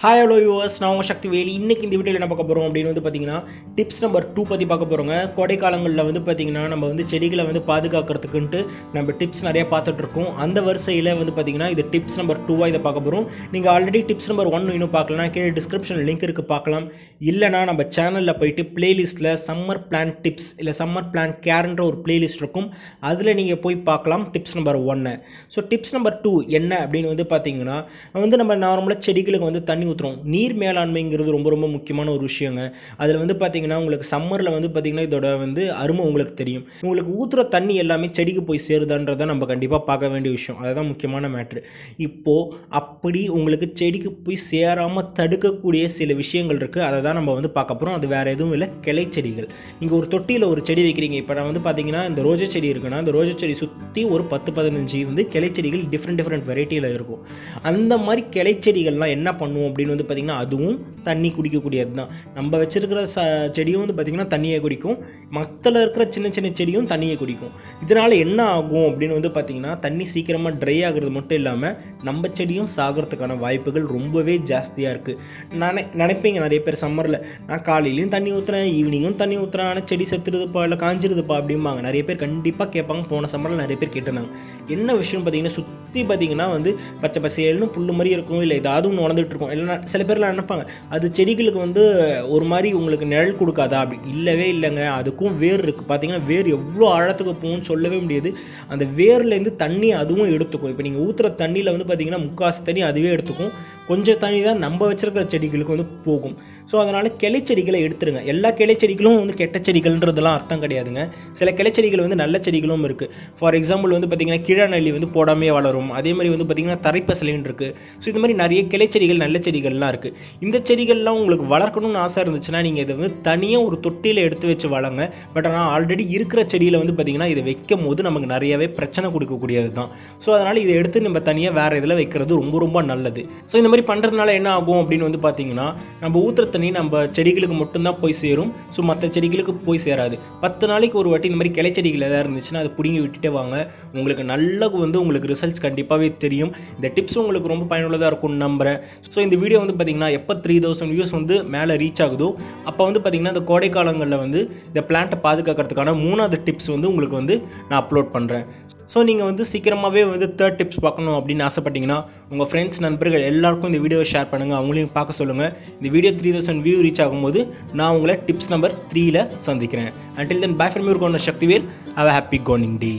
Hi hello viewers நான் உங்கள் சக்தி வேலி இன்னைக்கு இந்த வீடியோவில் என்ன பார்க்க போகிறோம் அப்படின்னு வந்து பார்த்தீங்கன்னா டிப்ஸ் நம்பர் டூ பற்றி பார்க்க போகிறோங்க கோடைக்காலங்களில் வந்து பார்த்தீங்கன்னா நம்ம வந்து செடிகளை வந்து பாதுகாக்கிறதுக்குன்ட்டு நம்ம டிப்ஸ் நிறையா பார்த்துட்ருக்கோம் அந்த வரிசையில் வந்து பார்த்தீங்கன்னா இது டிப்ஸ் நம்பர் டூவாக இதை பார்க்க போகிறோம் நீங்கள் ஆல்ரெடி டிப்ஸ் நம்பர் ஒன் இன்னும் பார்க்கலாம் கீழே டிஸ்கிரிப்ஷன் லிங்க் இருக்குது பார்க்கலாம். இல்லைனா நம்ம சேனலில் போயிட்டு பிளேலிஸ்ட்டில் சம்மர் பிளான் டிப்ஸ் இல்லை சம்மர் பிளான் கேர்ன்ற ஒரு பிளேலிஸ்ட் இருக்கும். அதில் நீங்கள் போய் பார்க்கலாம் டிப்ஸ் நம்பர் ஒன்று ஸோ டிப்ஸ் நம்பர் டூ என்ன அப்படின்னு வந்து பார்த்தீங்கன்னா வந்து நம்ம நார்மலாக செடிகளுக்கு வந்து தண்ணி ஊற்றுறோம் நீர் மேலாண்மைங்கிறது ரொம்ப ரொம்ப முக்கியமான ஒரு விஷயங்க. அதில் வந்து பார்த்தீங்கன்னா உங்களுக்கு சம்மரில் வந்து பார்த்தீங்கன்னா இதோட வந்து அருமை உங்களுக்கு தெரியும். உங்களுக்கு ஊற்றுற தண்ணி எல்லாமே செடிக்கு போய் சேருதான்றதை நம்ம கண்டிப்பாக பார்க்க வேண்டிய விஷயம். அதுதான் முக்கியமான மேட்ரு இப்போது அப்படி உங்களுக்கு செடிக்கு போய் சேராமல் தடுக்கக்கூடிய சில விஷயங்கள் இருக்குது அதை தான் நம்ம வந்து பார்க்க போகிறோம் அது வேறு எதுவும் இல்லை. கிளை செடிகள். நீங்கள் ஒரு தொட்டியில் ஒரு செடி வைக்கிறீங்க. இப்போ நான் வந்து பார்த்தீங்கன்னா இந்த ரோஜா செடி இருக்குன்னா அந்த ரோஜா செடி சுற்றி ஒரு பத்து பதினஞ்சு வந்து கிளை செடிகள் டிஃப்ரெண்ட் டிஃப்ரெண்ட் வெரைட்டியில் இருக்கும். அந்த மாதிரி கிளை செடிகள்லாம் என்ன பண்ணுவோம் அப்படின்னு வந்து பார்த்திங்கன்னா அதுவும் தண்ணி குடிக்கக்கூடியது தான். நம்ம வச்சிருக்கிற ச செடியும் வந்து பார்த்திங்கன்னா தண்ணியை குடிக்கும். மத்தில் இருக்கிற சின்ன சின்ன செடியும் தண்ணியை குடிக்கும். இதனால் என்ன ஆகும் அப்படின்னு வந்து பார்த்திங்கன்னா தண்ணி சீக்கிரமாக ட்ரை ஆகுறது மட்டும் இல்லாமல் நம்ம செடியும் சாகிறதுக்கான வாய்ப்புகள் ரொம்பவே ஜாஸ்தியாக இருக்குது நானே நினைப்பீங்க நிறைய பேர் சம்மரில் நான் காலையிலையும் தண்ணி ஊற்றுறேன் ஈவினிங்கும் தண்ணி ஊற்றுறேன் ஆனால் செடி செத்துருதுப்பா இல்லை காஞ்சிருதுப்பா அப்படிம்பாங்க. நிறைய பேர் கண்டிப்பாக கேட்பாங்க. போன சம்மரில் நிறைய பேர் கேட்டிருந்தாங்க. என்ன விஷயம் பார்த்தீங்கன்னா சுற்றி பார்த்தீங்கன்னா வந்து பச்சை பசேல்னு புல்லு மாதிரி இருக்கும் இல்லை ஏதாவது ஒன்று உணர்ந்துட்டு இருக்கும். இல்லைன்னா சில பேர்லாம் நினைப்பாங்க அது செடிகளுக்கு வந்து ஒரு மாதிரி உங்களுக்கு நிழல் கொடுக்காதா அப்படி? இல்லவே இல்லைங்க. அதுக்கும் வேர் இருக்குது பார்த்தீங்கன்னா வேர் எவ்வளோ ஆழத்துக்கு போகும்னு சொல்லவே முடியாது. அந்த வேர்லேருந்து தண்ணி அதுவும் எடுத்துக்கும். இப்போ நீங்கள் ஊற்றுற தண்ணியில் வந்து பார்த்தீங்கன்னா முக்காசு தண்ணி அதுவே எடுத்துக்கும். கொஞ்சம் தண்ணி தான் நம்ம வச்சுருக்கிற செடிகளுக்கு வந்து போகும். ஸோ அதனால் கிளை செடிகளை எடுத்துருங்க. எல்லா கிளை செடிகளும் வந்து கெட்ட செடிகள்ன்றதெல்லாம் அர்த்தம் கிடையாதுங்க. சில கிளை செடிகள் வந்து நல்ல செடிகளும் இருக்குது ஃபார் எக்ஸாம்பிள் வந்து பார்த்திங்கன்னா கீழநள்ளி வந்து போடாமே வளரும். அதே மாதிரி வந்து பார்த்திங்கன்னா தரைப்பசலின்னு இருக்குது ஸோ இந்த மாதிரி நிறைய கிளை செடிகள் நல்ல செடிகள்லாம் இருக்குது இந்த செடிகள்லாம் உங்களுக்கு வளர்க்கணும்னு ஆசை இருந்துச்சுன்னா நீங்கள் இதை வந்து தனியாக ஒரு தொட்டியில் எடுத்து வச்சு வளங்க பட் ஆனால் ஆல்ரெடி இருக்கிற செடியில் வந்து பார்த்திங்கன்னா இதை வைக்கும் போது நமக்கு நிறையவே பிரச்சனை கொடுக்கக்கூடியது தான் ஸோ அதனால் இதை எடுத்து நம்ம தனியாக வேறு இதில் வைக்கிறது ரொம்ப ரொம்ப நல்லது. ஸோ இந்த மாதிரி பண்ணுறதுனால என்ன ஆகும் அப்படின்னு வந்து பார்த்திங்கன்னா நம்ம ஊற்றுற தண்ணி நம்ம செடிகளுக்கு மட்டும்தான் போய் சேரும். ஸோ மற்ற செடிகளுக்கு போய் சேராது. பத்து நாளைக்கு ஒரு வாட்டி இந்த மாதிரி கிளை செடிகள் எதாவது இருந்துச்சுன்னா அதை பிடுங்கி விட்டுட்டே வாங்க. உங்களுக்கு நல்ல வந்து உங்களுக்கு ரிசல்ட்ஸ் கண்டிப்பாகவே தெரியும். இந்த டிப்ஸ் உங்களுக்கு ரொம்ப பயனுள்ளதாக இருக்கும்னு நம்புகிறேன் ஸோ இந்த வீடியோ வந்து பார்த்தீங்கன்னா எப்போ த்ரீ தௌசண்ட் வியூஸ் வந்து மேலே ரீச் ஆகுதோ அப்போ வந்து பார்த்தீங்கன்னா இந்த கோடை காலங்களில் வந்து இந்த பிளான்ட்டை பாதுகாக்கிறதுக்கான மூணாவது டிப்ஸ் வந்து உங்களுக்கு வந்து நான் அப்லோட் பண்ணுறேன் ஸோ நீங்கள் வந்து சீக்கிரமாகவே வந்து தேர்ட் டிப்ஸ் பார்க்கணும் அப்படின்னு ஆசைப்பட்டீங்கன்னா உங்கள் ஃப்ரெண்ட்ஸ் நண்பர்கள் எல்லாருக்கும் இந்த வீடியோவை ஷேர் பண்ணுங்கள் அவங்களையும் பார்க்க சொல்லுங்கள் இந்த video three thousand view reach ஆகும்போது நான் உங்களை டிப்ஸ் நம்பர் த்ரீயில் சந்திக்கிறேன். Until then bye from your கோன Sakthivel. Have happy coming day